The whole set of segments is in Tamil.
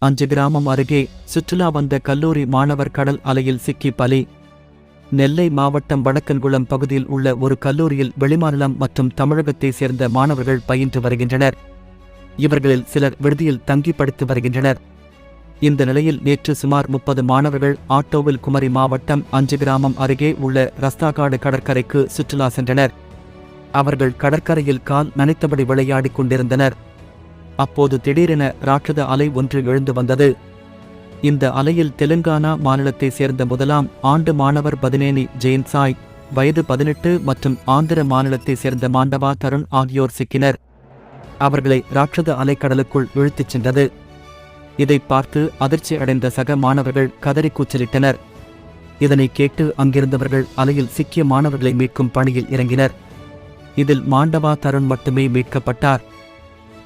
அஞ்சு கிராமம் அருகே சுற்றுலா வந்த கல்லூரி மாணவர் கடல் அலையில் சிக்கி பலி. நெல்லை மாவட்டம் வடக்கன்குளம் பகுதியில் உள்ள ஒரு கல்லூரியில் வெளிமாநிலம் மற்றும் தமிழகத்தைச் சேர்ந்த மாணவர்கள் பயின்று வருகின்றனர். இவர்களில் சிலர் விடுதியில் தங்கி படித்து வருகின்றனர். இந்த நிலையில் நேற்று சுமார் முப்பது மாணவர்கள் ஆட்டோவில் குமரி மாவட்டம் அஞ்சு கிராமம் அருகே உள்ள ரஸ்தாகாடு கடற்கரைக்கு சுற்றுலா சென்றனர். அவர்கள் கடற்கரையில் கால் நனைத்தபடி விளையாடிக் கொண்டிருந்தனர். அப்போது திடீரென ராட்சத அலை ஒன்று எழுந்து வந்தது. இந்த அலையில் தெலுங்கானா மாநிலத்தைச் சேர்ந்த முதலாம் ஆண்டு மாணவர் பதினேனி ஜெயின்சாய் வயது பதினெட்டு மற்றும் ஆந்திர மாநிலத்தைச் சேர்ந்த மாண்டவா தருண் ஆகியோர் சிக்கினர். அவர்களை ராட்சத அலைக்கடலுக்குள் இழுத்துச் சென்றது. இதை பார்த்து அதிர்ச்சி அடைந்த சக மாணவர்கள் கதறி கூச்சலிட்டனர். இதனை கேட்டு அங்கிருந்தவர்கள் அலையில் சிக்கிய மாணவர்களை மீட்கும் பணியில் இறங்கினர். இதில் மாண்டவா தருண் மட்டுமே மீட்கப்பட்டார்.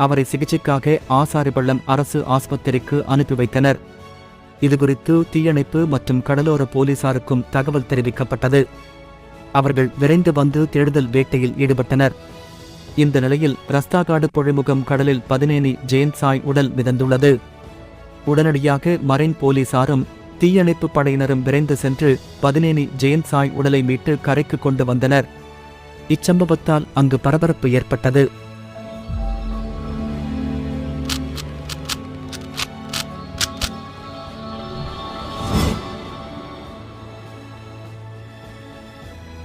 அவரை சிகிச்சைக்காக ஆசாரிபள்ளம் அரசு ஆஸ்பத்திரிக்கு அனுப்பி வைத்தனர். இதுகுறித்து தீயணைப்பு மற்றும் கடலோர போலீசாருக்கும் தகவல் தெரிவிக்கப்பட்டது. அவர்கள் விரைந்து வந்து தேடுதல் வேட்டையில் ஈடுபட்டனர். இந்த நிலையில் ரஸ்தாகாடு புழைமுகம் கடலில் பதினேனி ஜெயன் சாய் உடல் மிதந்துள்ளது. உடனடியாக மரைன் போலீசாரும் தீயணைப்பு படையினரும் விரைந்து சென்று பதினேனி ஜெயன் சாய் உடலை மீட்டு கரைக்கு கொண்டு வந்தனர். இச்சம்பவத்தால் அங்கு பரபரப்பு ஏற்பட்டது.